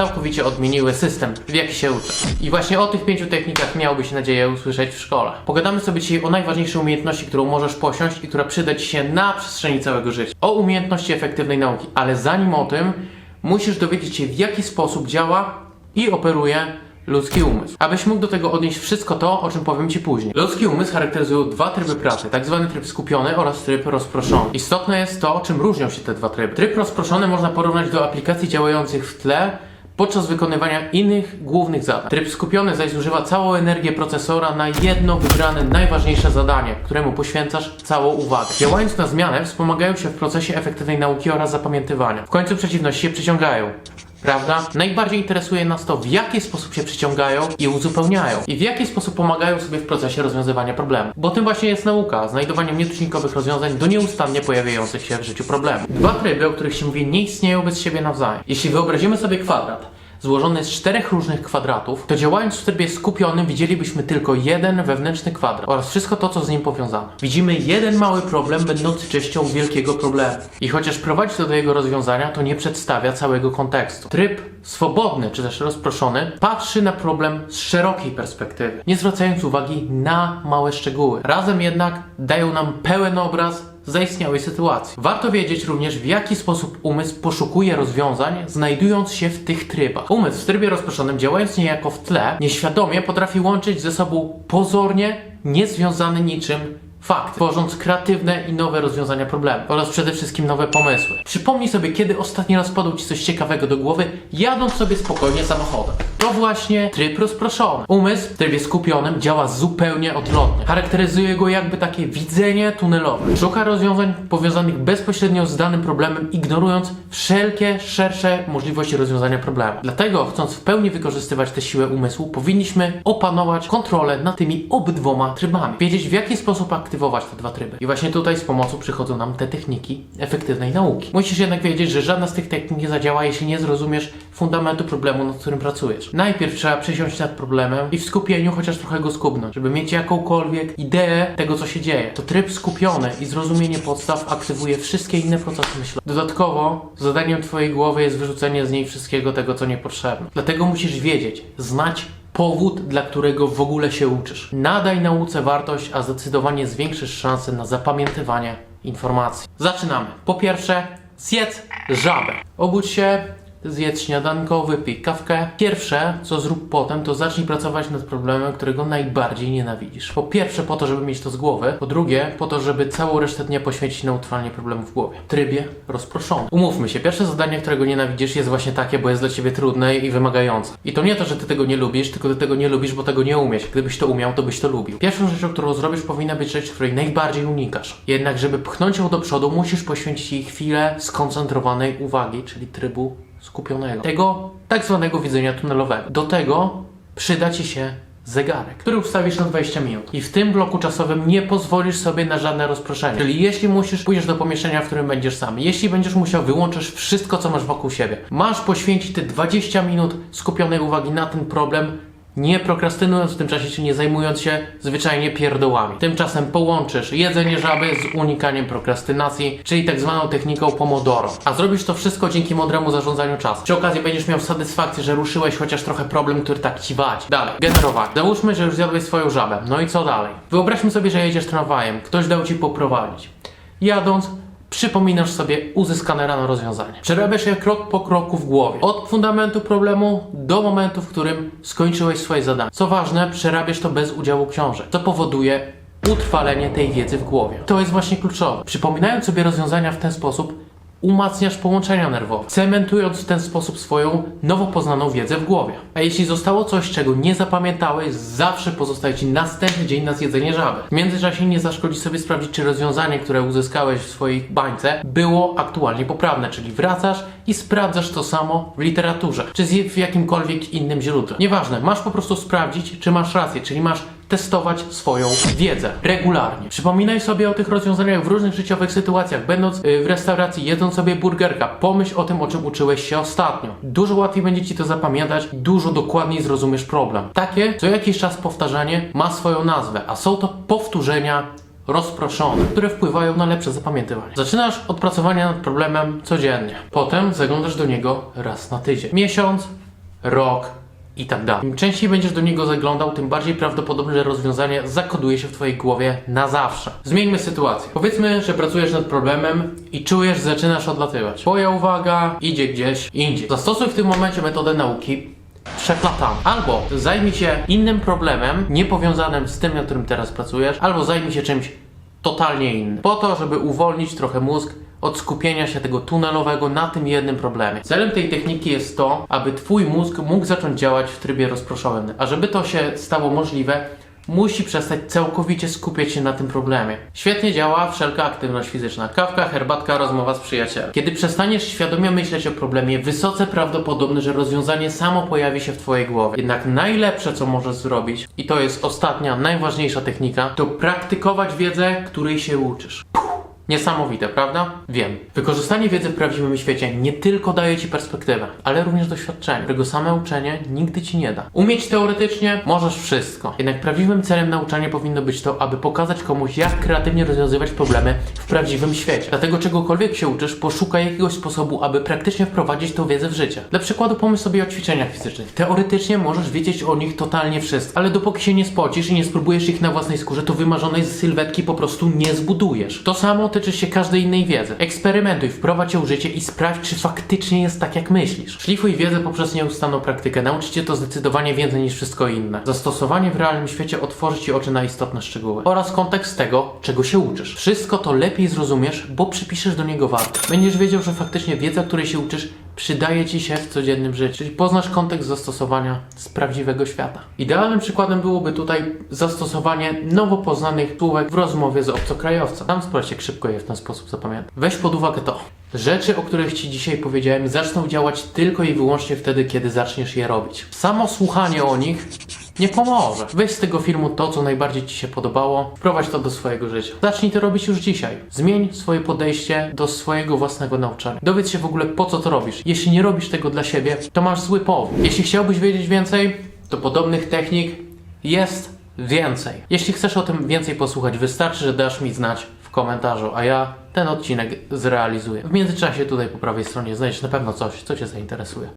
całkowicie odmieniły system, w jaki się uczę. I właśnie o tych pięciu technikach miałbyś nadzieję usłyszeć w szkole. Pogadamy sobie dzisiaj o najważniejszej umiejętności, którą możesz posiąść i która przyda Ci się na przestrzeni całego życia. O umiejętności efektywnej nauki, ale zanim o tym, musisz dowiedzieć się w jaki sposób działa i operuje ludzki umysł. Abyś mógł do tego odnieść wszystko to, o czym powiem Ci później. Ludzki umysł charakteryzują dwa tryby pracy, tak zwany tryb skupiony oraz tryb rozproszony. Istotne jest to, czym różnią się te dwa tryby. Tryb rozproszony można porównać do aplikacji działających w tle, podczas wykonywania innych głównych zadań. Tryb skupiony zaś zużywa całą energię procesora na jedno wybrane najważniejsze zadanie, któremu poświęcasz całą uwagę. Działając na zmianę, wspomagają się w procesie efektywnej nauki oraz zapamiętywania. W końcu przeciwności się przyciągają. Prawda? Najbardziej interesuje nas to, w jaki sposób się przyciągają i uzupełniają. I w jaki sposób pomagają sobie w procesie rozwiązywania problemu. Bo tym właśnie jest nauka, znajdowaniem nietuzinkowych rozwiązań do nieustannie pojawiających się w życiu problemów. Dwa tryby, o których się mówi, nie istnieją bez siebie nawzajem. Jeśli wyobrazimy sobie kwadrat, złożony z czterech różnych kwadratów, to działając w trybie skupionym widzielibyśmy tylko jeden wewnętrzny kwadrat oraz wszystko to, co z nim powiązane. Widzimy jeden mały problem będący częścią wielkiego problemu. I chociaż prowadzi to do jego rozwiązania, to nie przedstawia całego kontekstu. Tryb swobodny, czy też rozproszony, patrzy na problem z szerokiej perspektywy, nie zwracając uwagi na małe szczegóły. Razem jednak dają nam pełen obraz zaistniałej sytuacji. Warto wiedzieć również, w jaki sposób umysł poszukuje rozwiązań, znajdując się w tych trybach. Umysł w trybie rozproszonym, działając niejako w tle, nieświadomie potrafi łączyć ze sobą pozornie niezwiązane niczym fakty, tworząc kreatywne i nowe rozwiązania problemu oraz przede wszystkim nowe pomysły. Przypomnij sobie, kiedy ostatni raz padło Ci coś ciekawego do głowy, jadąc sobie spokojnie samochodem. To właśnie tryb rozproszony. Umysł w trybie skupionym działa zupełnie odwrotnie. Charakteryzuje go jakby takie widzenie tunelowe. Szuka rozwiązań powiązanych bezpośrednio z danym problemem, ignorując wszelkie szersze możliwości rozwiązania problemu. Dlatego, chcąc w pełni wykorzystywać tę siłę umysłu, powinniśmy opanować kontrolę nad tymi obydwoma trybami. Wiedzieć, w jaki sposób aktywować te dwa tryby. I właśnie tutaj z pomocą przychodzą nam te techniki efektywnej nauki. Musisz jednak wiedzieć, że żadna z tych technik nie zadziała, jeśli nie zrozumiesz fundamentu problemu, nad którym pracujesz. Najpierw trzeba przesiąść nad problemem i w skupieniu chociaż trochę go skubnąć, żeby mieć jakąkolwiek ideę tego, co się dzieje. To tryb skupiony i zrozumienie podstaw aktywuje wszystkie inne procesy myślowe. Dodatkowo zadaniem Twojej głowy jest wyrzucenie z niej wszystkiego tego, co niepotrzebne. Dlatego musisz wiedzieć, znać powód, dla którego w ogóle się uczysz. Nadaj nauce wartość, a zdecydowanie zwiększysz szanse na zapamiętywanie informacji. Zaczynamy. Po pierwsze, zjedz żabę. Obudź się, zjedz śniadanko, wypij kawkę. Pierwsze, co zrób potem, to zacznij pracować nad problemem, którego najbardziej nienawidzisz. Po pierwsze, po to, żeby mieć to z głowy. Po drugie, po to, żeby całą resztę dnia poświęcić na utrwalenie problemu w głowie. Trybie rozproszony. Umówmy się, pierwsze zadanie, którego nienawidzisz, jest właśnie takie, bo jest dla ciebie trudne i wymagające. I to nie to, że ty tego nie lubisz, tylko ty tego nie lubisz, bo tego nie umiesz. Gdybyś to umiał, to byś to lubił. Pierwszą rzeczą, którą zrobisz, powinna być rzecz, której najbardziej unikasz. Jednak, żeby pchnąć ją do przodu, musisz poświęcić jej chwilę skoncentrowanej uwagi, czyli trybu skupionego. Tego tak zwanego widzenia tunelowego. Do tego przyda Ci się zegarek, który ustawisz na 20 minut. I w tym bloku czasowym nie pozwolisz sobie na żadne rozproszenie. Czyli jeśli musisz, pójdziesz do pomieszczenia, w którym będziesz sam. Jeśli będziesz musiał, wyłączysz wszystko, co masz wokół siebie. Masz poświęcić te 20 minut skupionej uwagi na ten problem, nie prokrastynując w tym czasie, czy nie zajmując się zwyczajnie pierdołami. Tymczasem połączysz jedzenie żaby z unikaniem prokrastynacji, czyli tak zwaną techniką Pomodoro. A zrobisz to wszystko dzięki mądremu zarządzaniu czasu. Przy okazji będziesz miał satysfakcję, że ruszyłeś chociaż trochę problem, który tak ci wadzi. Dalej, generowanie. Załóżmy, że już zjadłeś swoją żabę. No i co dalej? Wyobraźmy sobie, że jedziesz tramwajem. Ktoś dał ci poprowadzić. Jadąc, przypominasz sobie uzyskane rano rozwiązanie. Przerabiasz je krok po kroku w głowie. Od fundamentu problemu do momentu, w którym skończyłeś swoje zadanie. Co ważne, przerabiasz to bez udziału książek, co powoduje utrwalenie tej wiedzy w głowie. To jest właśnie kluczowe. Przypominając sobie rozwiązania w ten sposób, umacniasz połączenia nerwowe, cementując w ten sposób swoją nowo poznaną wiedzę w głowie. A jeśli zostało coś, czego nie zapamiętałeś, zawsze pozostaje Ci następny dzień na zjedzenie żaby. W międzyczasie nie zaszkodzi sobie sprawdzić, czy rozwiązanie, które uzyskałeś w swojej bańce, było aktualnie poprawne, czyli wracasz i sprawdzasz to samo w literaturze, czy w jakimkolwiek innym źródle. Nieważne, masz po prostu sprawdzić, czy masz rację, czyli masz testować swoją wiedzę regularnie. Przypominaj sobie o tych rozwiązaniach w różnych życiowych sytuacjach. Będąc y, w restauracji, jedząc sobie burgerka, pomyśl o tym, o czym uczyłeś się ostatnio. Dużo łatwiej będzie ci to zapamiętać, dużo dokładniej zrozumiesz problem. Takie co jakiś czas powtarzanie ma swoją nazwę, a są to powtórzenia rozproszone, które wpływają na lepsze zapamiętywanie. Zaczynasz od pracowania nad problemem codziennie. Potem zaglądasz do niego raz na tydzień. Miesiąc, rok i tak dalej. Im częściej będziesz do niego zaglądał, tym bardziej prawdopodobne, że rozwiązanie zakoduje się w Twojej głowie na zawsze. Zmieńmy sytuację. Powiedzmy, że pracujesz nad problemem i czujesz, że zaczynasz odlatywać. Twoja uwaga idzie gdzieś indziej. Zastosuj w tym momencie metodę nauki przeplatamy. Albo zajmij się innym problemem, niepowiązanym z tym, nad którym teraz pracujesz, albo zajmij się czymś totalnie innym. Po to, żeby uwolnić trochę mózg od skupienia się tego tunelowego na tym jednym problemie. Celem tej techniki jest to, aby Twój mózg mógł zacząć działać w trybie rozproszonym. A żeby to się stało możliwe, musi przestać całkowicie skupiać się na tym problemie. Świetnie działa wszelka aktywność fizyczna. Kawka, herbatka, rozmowa z przyjacielem. Kiedy przestaniesz świadomie myśleć o problemie, wysoce prawdopodobne, że rozwiązanie samo pojawi się w Twojej głowie. Jednak najlepsze, co możesz zrobić, i to jest ostatnia, najważniejsza technika, to praktykować wiedzę, której się uczysz. Niesamowite, prawda? Wiem. Wykorzystanie wiedzy w prawdziwym świecie nie tylko daje Ci perspektywę, ale również doświadczenie, którego same uczenie nigdy Ci nie da. Umieć teoretycznie możesz wszystko, jednak prawdziwym celem nauczania powinno być to, aby pokazać komuś, jak kreatywnie rozwiązywać problemy w prawdziwym świecie. Dlatego czegokolwiek się uczysz, poszukaj jakiegoś sposobu, aby praktycznie wprowadzić tą wiedzę w życie. Dla przykładu pomyśl sobie o ćwiczeniach fizycznych. Teoretycznie możesz wiedzieć o nich totalnie wszystko, ale dopóki się nie spocisz i nie spróbujesz ich na własnej skórze, to wymarzonej sylwetki po prostu nie zbudujesz. To samo tyczy się każdej innej wiedzy. Eksperymentuj, wprowadź ją w życie i sprawdź, czy faktycznie jest tak, jak myślisz. Szlifuj wiedzę poprzez nieustanną praktykę. Nauczy cię to zdecydowanie więcej niż wszystko inne. Zastosowanie w realnym świecie otworzy ci oczy na istotne szczegóły oraz kontekst tego, czego się uczysz. Wszystko to lepiej zrozumiesz, bo przypiszesz do niego wartość. Będziesz wiedział, że faktycznie wiedza, której się uczysz, przydaje ci się w codziennym życiu. Czyli poznasz kontekst zastosowania z prawdziwego świata. Idealnym przykładem byłoby tutaj zastosowanie nowo poznanych słówek w rozmowie z obcokrajowcem. Tam sprawdź, jak szybko je w ten sposób zapamiętać. Weź pod uwagę to. Rzeczy, o których Ci dzisiaj powiedziałem, zaczną działać tylko i wyłącznie wtedy, kiedy zaczniesz je robić. Samo słuchanie o nich nie pomoże. Weź z tego filmu to, co najbardziej Ci się podobało, wprowadź to do swojego życia. Zacznij to robić już dzisiaj. Zmień swoje podejście do swojego własnego nauczania. Dowiedz się w ogóle, po co to robisz. Jeśli nie robisz tego dla siebie, to masz zły powód. Jeśli chciałbyś wiedzieć więcej, to podobnych technik jest więcej. Jeśli chcesz o tym więcej posłuchać, wystarczy, że dasz mi znać w komentarzu, a ja ten odcinek zrealizuję. W międzyczasie tutaj po prawej stronie znajdziesz na pewno coś, co Cię zainteresuje.